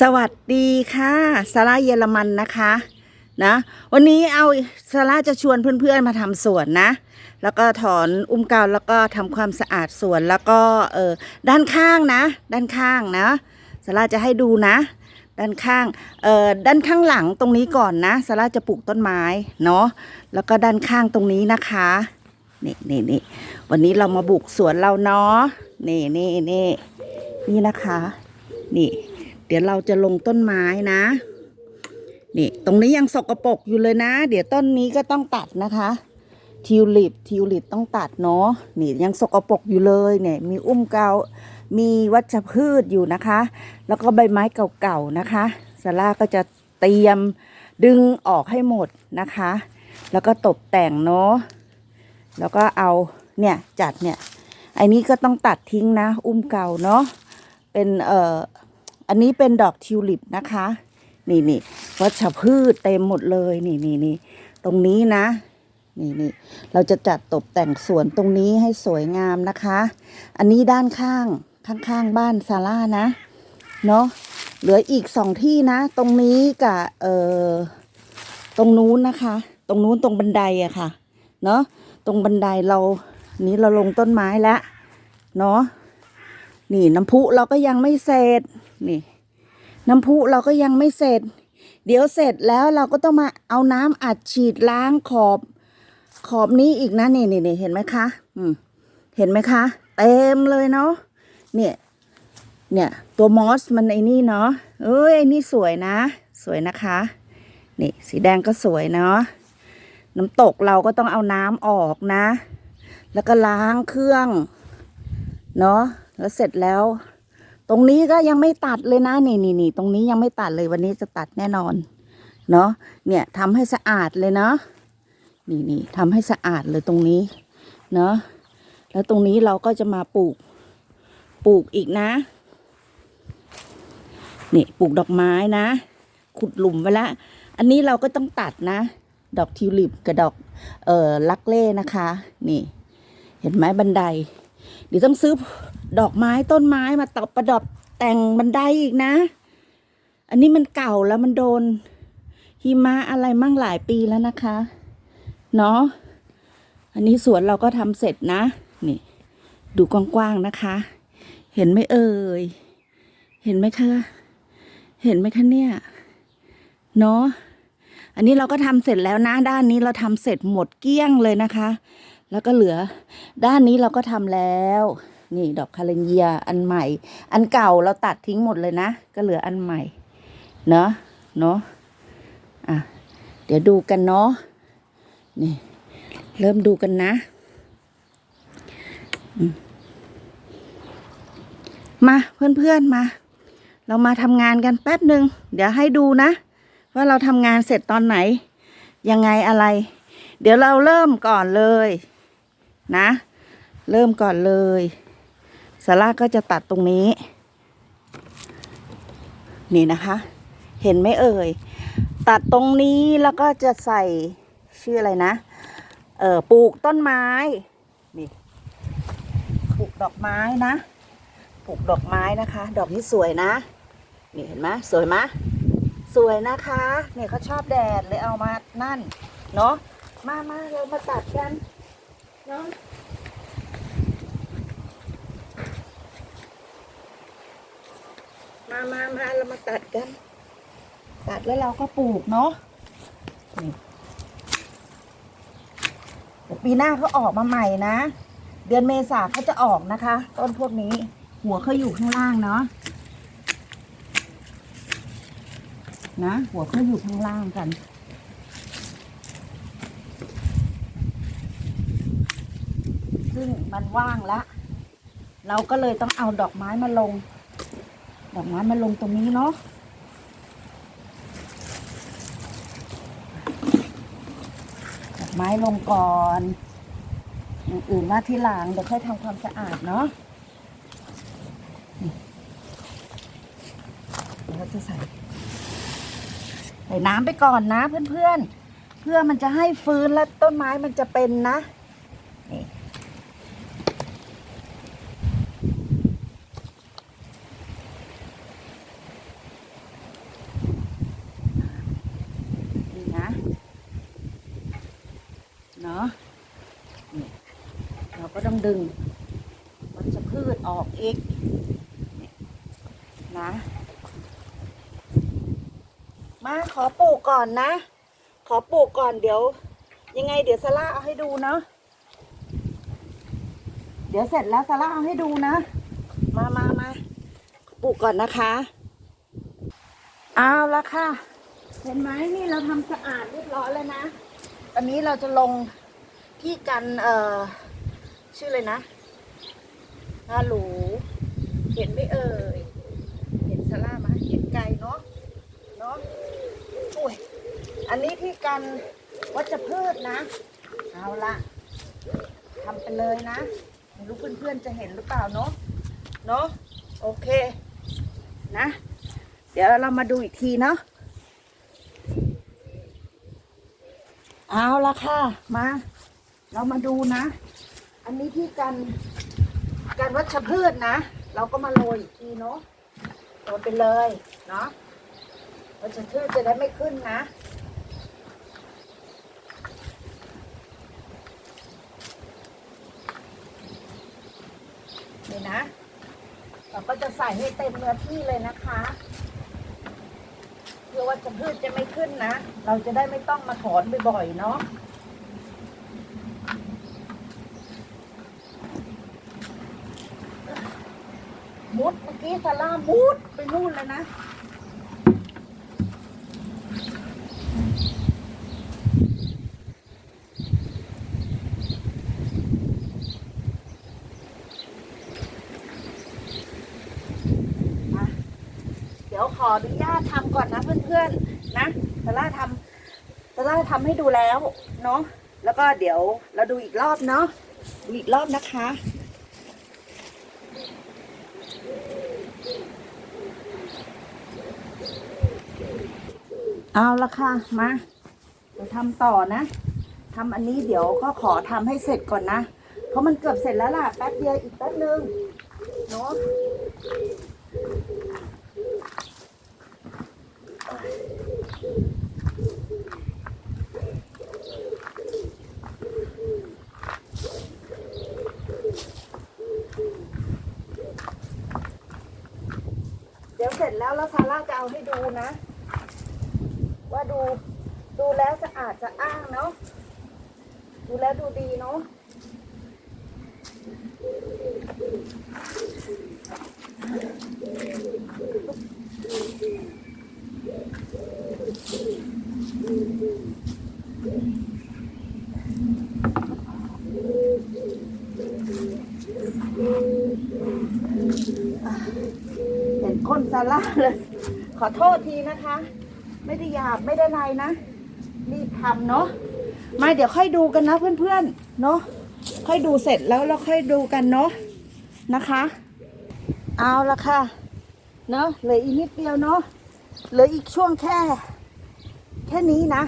สวัสดีค่ะซาร่าเยอรมันนะคะนะวันนี้เอาซาร่าจะชวนเพื่อนๆมาทำสวนนะ แล้วก็ถอนอุ้มเกาแล้วก็ทำความสะอาดสวนแล้วก็เออด้านข้างนะ ด้านข้างนะซาร่าจะให้ดูนะ ด้านข้างเอ่อด้านข้างหลังตรงนี้ก่อนนะซาร่าจะปลูกต้นไม้เนาะแล้วก็ด้านข้างตรงนี้นะคะนี่นี่นี่วันนี้เรามาบุกสวนเราเนาะนี่นี่นี่นี่นะคะ นี่ เดี๋ยวเราจะลงต้นไม้นะนี่ตรงนี้ยังสกรปรกอยู่เลยนะ เดี๋ยวต้นนี้ก็ต้องตัดนะคะทิวลิปทิวลิปต้องตัดเนาะนี่ยังสกรปรกอยู่เลยเนี่ยมีอุ้มเกา มีวัชพืชอยู่นะคะ แล้วก็ใบไม้เก่าๆนะคะซาร่าก็จะเตรียมดึงออกให้หมดนะคะ แล้วก็ตกแต่งเนาะแล้วก็เอาเนี่ยจัดเนี่ยไอ้นี้ก็ต้องตัดทิ้งนะ อุ้มเก่าเนาะเป็นเอ่อ อันนี้เป็นดอกทิวลิปนะคะ นี่นี่วัชพืชเต็มหมดเลยนี่นี่นี่ตรงนี้นะ นี่นี่เราจะจัดตกแต่งสวนตรงนี้ให้สวยงามนะคะ อันนี้ด้านข้างข้างๆบ้านซาร่านะ เนาะเหลืออีกสองที่นะ ตรงนี้กับเอ่อตรงนู้นนะคะ ตรงนู้นตรงบันไดอะค่ะ เนาะตรงบันไดเรานี้เราลงต้นไม้แล้วเนาะนี่น้ำพุเราก็ยังไม่เสร็จ นี่ น้ำพุเราก็ยังไม่เสร็จ เดี๋ยวเสร็จแล้วเราก็ต้องมาเอาน้ำอัดฉีดล้างขอบ ขอบนี้อีกนะนี่นี่เห็นไหมคะอืมเห็นไหมคะ เต็มเลยเนาะเนี่ยเนี่ยตัวมอสมันไอ้นี่เนาะเอ้ยไอ้นี่สวยนะ สวยนะคะ นี่สีแดงก็สวยเนาะน้ำตกเราก็ต้องเอาน้ำออกนะ แล้วก็ล้างเครื่อง เนาะแล้วเสร็จแล้ว ตรงนี้ก็ยังไม่ตัดเลยนะนี่นี่นี่ตรงนี้ยังไม่ตัดเลยวันนี้จะตัดแน่นอน เนาะเนี่ยทำให้สะอาดเลยเนาะนี่นี่ทำให้สะอาดเลยตรงนี้ เนาะแล้วตรงนี้เราก็จะมาปลูกปลูกอีกนะ นี่ปลูกดอกไม้นะ ขุดหลุมไว้ละ อันนี้เราก็ต้องตัดนะ ดอกทิวลิปกับดอกเอ่อลักเล่นะคะ นี่ เห็นไหมบันไดเดี๋ยวต้องซื้อ ดอกไม้ต้นไม้มาตบประดับแต่งบันไดอีกนะ อันนี้มันเก่าแล้วมันโดนหิมะอะไรมั่งหลายปีแล้วนะคะ เนาะ อันนี้สวนเราก็ทำเสร็จนะ นี่ ดูกว้างๆนะคะ เห็นไหมเอ่ย เห็นไหมคะ เห็นไหมคะเนี่ย เนาะ อันนี้เราก็ทำเสร็จแล้วนะด้านนี้เราทำเสร็จหมดเกลี้ยงเลยนะคะ แล้วก็เหลือ ด้านนี้เราก็ทำแล้ว นี่ดอกคาเลนเยียอันใหม่ อันเก่าเราตัดทิ้งหมดเลยนะ ก็เหลืออันใหม่ เนาะเนาะอะ เดี๋ยวดูกันเนาะนี่ เริ่มดูกันนะอืมมาเพื่อนๆมา เรามาทำงานกันแป๊บหนึ่งเดี๋ยวให้ดูนะ ว่าเราทำงานเสร็จตอนไหน ยังไงอะไร เดี๋ยวเราเริ่มก่อนเลย นะ เริ่มก่อนเลย ซาร่าก็จะตัดตรงนี้ นี่นะคะ เห็นไหมเอ่ย ตัดตรงนี้แล้วก็จะใส่ชื่ออะไรนะ เออปลูกต้นไม้ นี่ ปลูกดอกไม้นะ ปลูกดอกไม้นะคะ ดอกนี้สวยนะ นี่เห็นไหมสวยไหมสวยนะคะเนี่ยเขาชอบแดดเลยเอามานั่น เนาะมามาเรามาตัดกัน เนาะ มามามาเรามาตัดกัน ตัดแล้วเราก็ปลูกเนาะปีหน้าเขาออกมาใหม่นะ เดือนเมษาเขาจะออกนะคะ ต้นพวกนี้ หัวเขาอยู่ข้างล่างเนาะนะ หัวเขาอยู่ข้างล่างกันซึ่งมันว่างแล้วเราก็เลยต้องเอาดอกไม้มาลง ดอกไม้มาลงตรงนี้เนาะดอกไม้ลงก่อนอื่นว่าที่หลังเดี๋ยวค่อยทำความสะอาดเนาะเดี๋ยวเราจะใส่ใส่น้ำไปก่อนนะเพื่อนๆเพื่อมันจะให้ฟื้นแล้วต้นไม้มันจะเป็นนะ นี่ ราก็ต้องดึงวัชพืชออกอีกนะ มาขอปลูกก่อนนะ ขอปลูกก่อนเดี๋ยว ยังไงเดี๋ยวซาร่าเอาให้ดูเนาะเดี๋ยวเสร็จแล้วซาร่าเอาให้ดูนะ มามามาปลูกก่อนนะคะเอาละค่ะ เห็นไหมนี่เราทำสะอาดเรียบร้อยแล้วนะ ตอนนี้เราจะลงที่กันเอ่อ ชื่อเลยนะฮัลโหลเห็นไหมเอ่ย เห็นซาร่าไหมเห็นไกลเนาะ เนาะอุ้ย อันนี้ที่กันวัชพืชนะ เอาละทำไปเลยนะไม่รู้เพื่อนๆจะเห็นหรือเปล่าเนาะ เนาะ โอเค นะ เดี๋ยวเรามาดูอีกทีเนาะ เอาละค่ะ มา เรามาดูนะ อันนี้ที่กันการวัชพืชนะ เราก็มาโรยอีกทีเนาะโรยไปเลยเนาะวัชพืชจะได้ไม่ขึ้นนะนี่นะ เราก็จะใส่ให้เต็มเนื้อที่เลยนะคะเพื่อว่าจะพืชจะไม่ขึ้นนะ เราจะได้ไม่ต้องมาถอนบ่อยๆเนาะ มุดเมื่อ กี้ซาร่ามุดไปนู่นเลยนะ เดี๋ยวขออนุญาตทำก่อนนะเพื่อนๆ นะซาร่าทำซาร่าทำให้ดูแล้ว เนาะ แล้วก็เดี๋ยวเราดูอีกรอบเนาะ ดูอีกรอบนะคะ เอาละค่ะมาเราทำต่อนะทำอันนี้เดี๋ยวก็ขอทำให้เสร็จก่อนนะ เพราะมันเกือบเสร็จแล้วล่ะ แป๊บเดียวอีกแป๊บนึงเนาะเดี๋ยวเสร็จแล้วแล้วซาร่าจะเอาให้ดูนะ ดู ดูแล้วสะอาดสะอ้างเนาะดูแล้วดูดีเนาะเห็นก้นซาร่าเลย ขอโทษทีนะคะ ไม่ได้หยาบไม่ได้อะไรนะรีบทำเนาะม่เดี๋ยวค่อยดูกันนะเพื่อนๆเนาะค่อยดูเสร็จแล้วเราค่อยดูกันเนาะนะคะ เอาละค่ะเนาะเหลืออีกนิดเดียวเนาะเหลืออีกช่วงแค่ แค่นี้นะ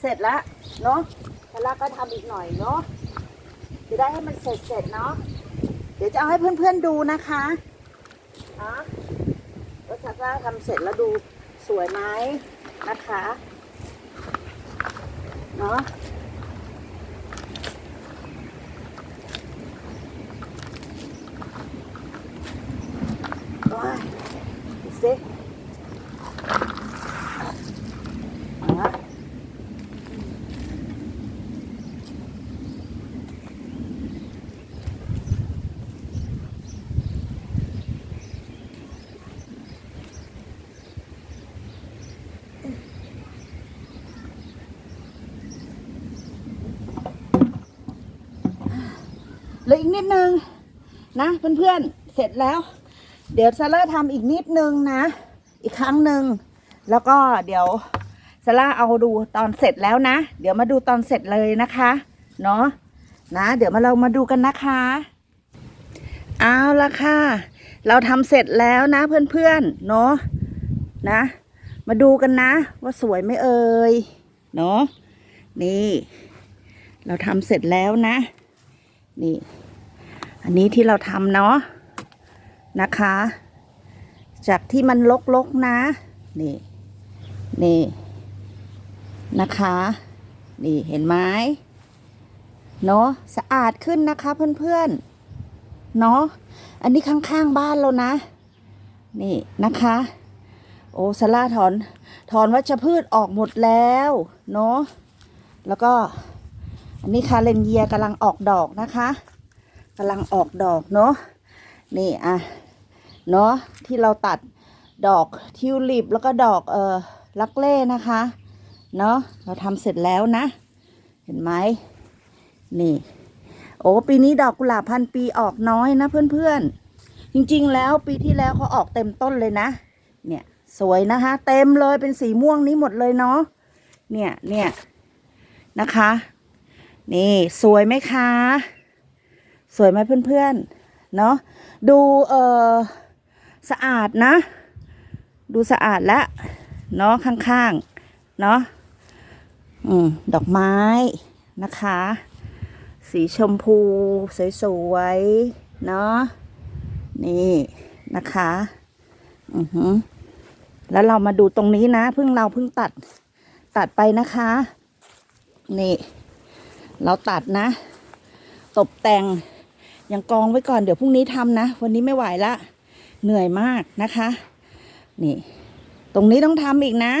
เสร็จแล้วเนาะแล้วก็ทำอีกหน่อยเนาะจะได้ให้มันเสร็จเสร็จเนาะเดี๋ยวจะเอาให้เพื่อนๆดูนะคะฮะว่าซาร่าทำเสร็จแล้วดู สวยไหมนะคะเนาะโอ้ยดูสิ ออีกนิดนึงนะเพื่อนๆเสร็จแล้ว เดี๋ยวซาร่าทำอีกนิดนึงนะ อีกครั้งหนึ่งแล้วก็เดี๋ยวซาร่าเอาดูตอนเสร็จแล้วนะ เดี๋ยวมาดูตอนเสร็จเลยนะคะเนาะนะเดี๋ยวมาเรามาดูกันนะคะเอาละค่ะ เราทำเสร็จแล้วนะเพื่อนๆเนาะนะ มาดูกันนะ ว่าสวยไหมเอ่ยเนาะนี่ เราทำเสร็จแล้วนะ นี่ อันนี้ที่เราทำเนาะนะคะ จากที่มันลกๆนะ นี่ นี่นะคะ นี่เห็นไหมเนาะสะอาดขึ้นนะคะเพื่อนๆเนาะอันนี้ข้างๆบ้านเรานะ นี่นะคะ โอ้สลาถอน ถอนวัชพืชออกหมดแล้วเนาะแล้วก็ อันนี้คาเลนเยียกำลังออกดอกนะคะ กำลังออกดอกเนาะนี่อะเนาะที่เราตัดดอกทิวลิปแล้วก็ดอกเออลักเล่นะคะเนาะเราทำเสร็จแล้วนะ เห็นไหมนี่ โอ้ปีนี้ดอกกุหลาบพันปีออกน้อยนะเพื่อนๆ จริงๆแล้วปีที่แล้วเขาออกเต็มต้นเลยนะ เนี่ยสวยนะคะ เต็มเลยเป็นสีม่วงนี้หมดเลยเนาะเนี่ยเนี่ยนะคะ นี่สวยไหมคะ สวยไหมเพื่อนๆ เนาะดูเออสะอาดนะ ดูสะอาดแล้วเนาะข้างๆ เนาะอืมดอกไม้นะคะ สีชมพูสวยๆ เนาะนี่นะคะอือหือแล้วเรามาดูตรงนี้นะเพิ่งเราเพิ่งตัดตัดไปนะคะ นี่ เราตัดนะ ตกแต่ง ยังกองไว้ก่อนเดี๋ยวพรุ่งนี้ทำนะ วันนี้ไม่ไหวละ เหนื่อยมากนะคะ นี่ ตรงนี้ต้องทำอีกนะ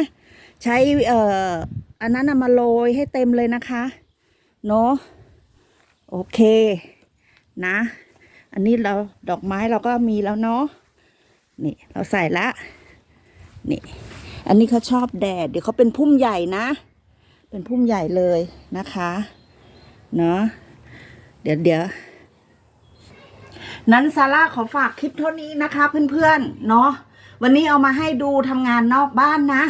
ใช้เอ่ออันนั้นมาโรยให้เต็มเลยนะคะ เนาะโอเคนะ อันนี้เราดอกไม้เราก็มีแล้วเนาะนี่เราใส่ละนี่อันนี้เขาชอบแดด เดี๋ยวเขาเป็นพุ่มใหญ่นะ เป็นพุ่มใหญ่เลยนะคะ เนาะเดี๋ยวเดี๋ยว นั้นซาร่าขอฝากคลิปเท่านี้นะคะ เพื่อนๆเนาะวันนี้เอามาให้ดูทำงานนอกบ้านนะ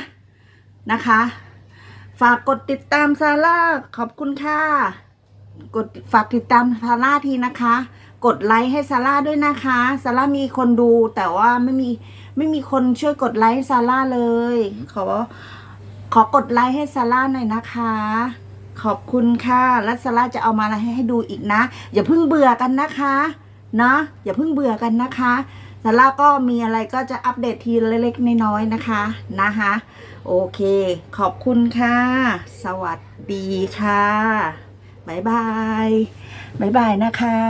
นะคะ ฝากกดติดตามซาร่าขอบคุณค่ะกดฝากติดตามซาร่าทีนะคะ กดไลค์ให้ซาร่าด้วยนะคะซาร่ามีคนดูแต่ว่าไม่มีไม่มีคนช่วยกดไลค์ให้ซาร่าเลย ขอขอกดไลค์ให้ซาร่าหน่อยนะคะ ขอบคุณค่ะ และซาร่าจะเอามาอะไรให้ให้ดูอีกนะ อย่าเพิ่งเบื่อกันนะคะ เนาะอย่าเพิ่งเบื่อกันนะคะซาร่าก็มีอะไรก็จะอัปเดตทีเล็กๆน้อยๆนะคะนะคะ โอเค ขอบคุณค่ะ สวัสดีค่ะ บ๊ายบาย บ๊ายบายนะคะ